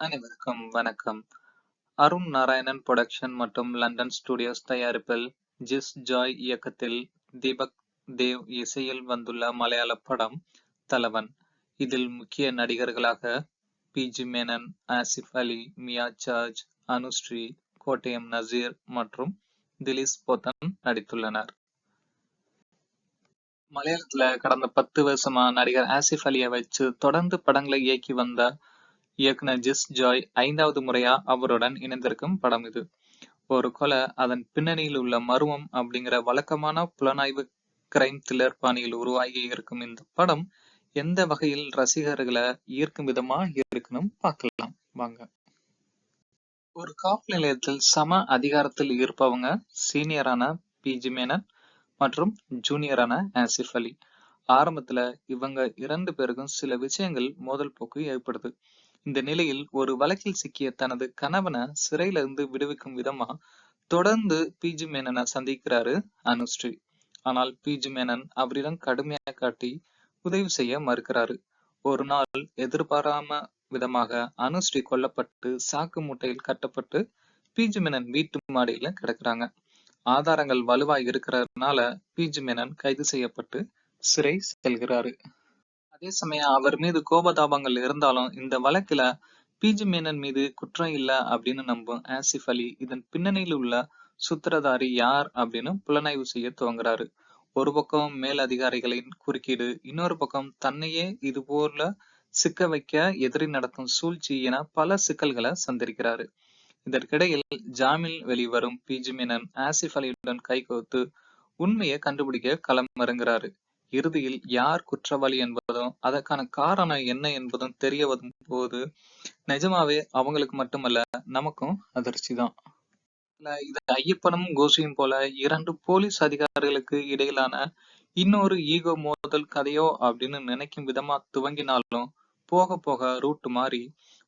அனைவருக்கும் வணக்கம். அருண் நாராயணன் புரொடக்ஷன் மற்றும் லண்டன் ஸ்டுடியோஸ் தயாரிப்பில் ஜிஸ் ஜாய் இயக்கத்தில் தீபக் தேவ் இசையில் வந்துள்ள மலையாள படம் தலவன். இதில் முக்கிய நடிகர்களாக பி ஜி மேனன் ஆசிஃப் அலி மியா சார்ஜ் அனுஸ்ரீ கோட்டயம் நசீர் மற்றும் திலீஸ் போத்தன் நடித்துள்ளனர். மலையாளத்துல கடந்த பத்து வருஷமா நடிகர் ஆசிஃப் அலியை வச்சு தொடர்ந்து படங்களை இயக்கி வந்த இயக்குனர் ஜிஸ் ஜாய் ஐந்தாவது முறையா அவருடன் இணைந்திருக்கும் படம் இது. ஒரு கொலை அதன் பின்னணியில் உள்ள மர்மம் அப்படிங்கிற வழக்கமான புலனாய்வு கிரைம் த்ரில்லர் பாணியில் உருவாகி இருக்கும் இந்த படம் எந்த வகையில் ரசிகர்களை ஈர்க்கும் விதமா இருக்கணும் பார்க்கலாம். வாங்க. ஒரு காவல் நிலையத்தில் சம அதிகாரத்தில் இருப்பவங்க சீனியரான பிஜி மேனன் மற்றும் ஜூனியரான ஆசிஃப் அலி. ஆரம்பத்துல இவங்க இரண்டு பேருக்கும் சில விஷயங்கள் மோதல் போக்கு ஏற்படுது. இந்த நிலையில் ஒரு வழக்கில் சிக்கிய தனது கணவனை சிறையில இருந்து விடுவிக்கும் விதமா தொடர்ந்து பிஜி மேனனை சந்திக்கிறாரு அனுஸ்ரீ ஆனால் பிஜி மேனன் அவரிடம் கடுமையாக காட்டி உதவி செய்ய மறுக்கிறாரு. ஒரு நாள் எதிர்பாராம விதமாக அனுஸ்ரீ கொல்லப்பட்டு சாக்கு மூட்டையில் கட்டப்பட்டு பிஜி மேனன் வீட்டு மாடியில கிடக்குறாங்க. ஆதாரங்கள் வலுவாய் இருக்கிறதுனால பிஜி மேனன் கைது செய்யப்பட்டு சிறை செல்கிறாரு. அதே சமயம் அவர் மீது கோபதாபங்கள் இருந்தாலும் இந்த வழக்குல பிஜி மேனன் மீது குற்றம் இல்ல அப்படின்னு நம்பும் ஆசிஃப் அலி. இதன் பின்னணியில் உள்ள சுத்திரதாரி யார் அப்படின்னு புலனாய்வு செய்ய துவங்குறாரு. ஒரு பக்கம் மேல் அதிகாரிகளின் குறுக்கீடு இன்னொரு பக்கம் தன்னையே இது போல சிக்க வைக்க எதிரி நடத்தும் சூழ்ச்சி என பல சிக்கல்களை சந்திருக்கிறாரு. இதற்கிடையில் ஜாமீன் வெளிவரும் பிஜி மேனன் ஆசிஃப் அலியுடன் கைகோத்து உண்மையை கண்டுபிடிக்க களம் இறங்குறாரு இறுதியில் யார் குற்றவாளி என்பதும் அதற்கான காரணம் என்ன என்பதும் தெரிய வரும் போது நிஜமாவே அவங்களுக்கு மட்டுமல்ல நமக்கும் அதிர்ச்சி தான் இது ஐயப்பனும் கோஷியும் போல இரண்டு போலீஸ் அதிகாரிகளுக்கு இடையிலான இன்னொரு ஈகோ மோதல் கதையோ அப்படின்னு நினைக்கும் விதமா துவங்கினாலும் போக போக ரூட் மாறி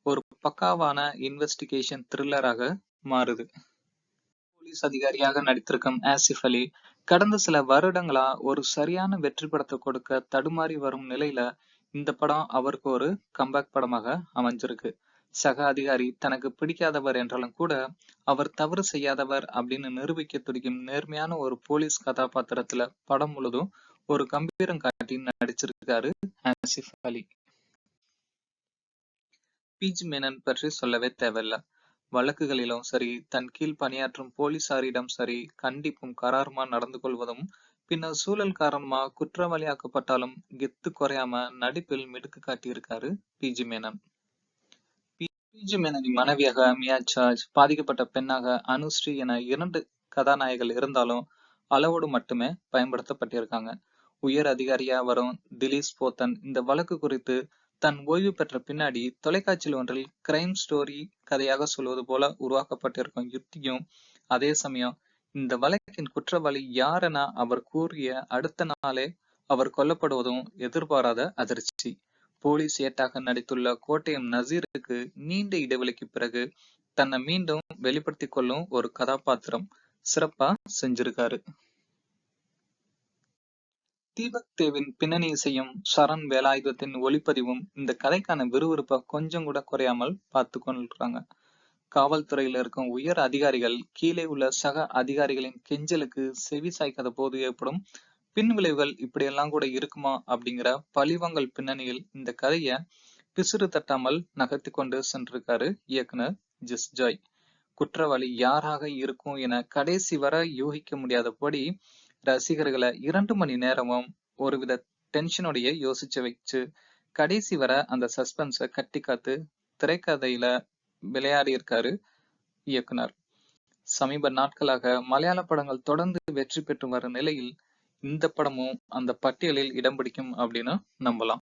ஒரு பக்காவான இன்வெஸ்டிகேஷன் த்ரில்லராக மாறுது. போலீஸ் அதிகாரியாக நடித்திருக்கும் ஆசிஃப் அலி கடந்த சில வருடங்களா ஒரு சரியான வெற்றி படத்தை கொடுக்க தடுமாறி வரும் நிலையில இந்த படம் அவருக்கு ஒரு கம்பேக் படமாக அமைஞ்சிருக்கு. சக அதிகாரி தனக்கு பிடிக்காதவர் என்றாலும் கூட அவர் தவறு செய்யாதவர் அப்படின்னு நிரூபிக்க துடிக்கும் நேர்மையான ஒரு போலீஸ் கதாபாத்திரத்துல படம் முழுதும் ஒரு கம்பீரம் காட்டி நடிச்சிருக்காரு ஆசிஃப் அலி. பீஜ் மேனன் பற்றி சொல்லவே தேவையில்லை. வழக்குகளிலும் சரி தன் கீழ் பணியாற்றும் போலீசாரிடம் சரி கண்டிப்பும் கராருமா நடந்து கொள்வதும் பின்னர் சூழல் காரணமா குற்றவாளியாக்கப்பட்டாலும் கெத்து குறையாம நடிப்பில் மிடுக்கு காட்டியிருக்காரு பிஜி மேனன். பிஜி மேனனின் மனைவியாக மியா சார்ஜ் பாதிக்கப்பட்ட பெண்ணாக அனுஸ்ரீ என இரண்டு கதாநாயகர்கள் இருந்தாலும் அளவோடு மட்டுமே பயன்படுத்தப்பட்டிருக்காங்க. உயர் அதிகாரியா வரும் திலீஸ் போத்தன் இந்த வழக்கு குறித்து தன் ஓய்வு பெற்ற பின்னாடி தொலைக்காட்சியில் ஒன்றில் கிரைம் ஸ்டோரி கதையாக சொல்வது போல உருவாக்கப்பட்டிருக்கும் யுக்தியும் அதே சமயம் இந்த வழக்கின் குற்றவாளி யாரென அவர் கூறிய அடுத்த நாளே அவர் கொல்லப்படுவதும் எதிர்பாராத அதிர்ச்சி. போலீஸ் ஏட்டாக நடித்துள்ள கோட்டயம் நசீருக்கு நீண்ட இடைவெளிக்கு பிறகு தன்னை மீண்டும் வெளிப்படுத்திக் கொள்ளும் ஒரு கதாபாத்திரம் சிறப்பா செஞ்சிருக்காரு. தீபக் தேவின் பின்னணி இசையும் சரண் வேலாயுதத்தின் ஒளிப்பதிவும் இந்த கதைக்கான விறுவிறுப்பை கொஞ்சம் கூட குறையாமல் பார்த்து கொண்டிருக்காங்க காவல்துறையில இருக்கும் உயர் அதிகாரிகள் கீழே உள்ள சக அதிகாரிகளின் கெஞ்சலுக்கு செவி சாய்க்காத போது ஏற்படும் பின் விளைவுகள் இப்படியெல்லாம் கூட இருக்குமா அப்படிங்கிற பழிவங்கள் பின்னணியில் இந்த கதையை பிசுறு தட்டாமல் நகர்த்தி கொண்டு சென்றிருக்காரு இயக்குனர் ஜிஸ் ஜாய். குற்றவாளி யாராக இருக்கும் என கடைசி வர யூகிக்க முடியாதபடி ரசிகர்களை இரண்டு மணி நேரமும் ஒருவித டென்ஷனோடைய யோசிச்சு வச்சு கடைசி வர அந்த சஸ்பென்ஸை கட்டி காத்து திரைக்கதையில விளையாடி இருக்காரு இயக்குனர். சமீப நாட்களாக மலையாள படங்கள் தொடர்ந்து வெற்றி பெற்று வரும் நிலையில் இந்த படமும் அந்த பட்டியலில் இடம் பிடிக்கும் அப்படின்னு நம்பலாம்.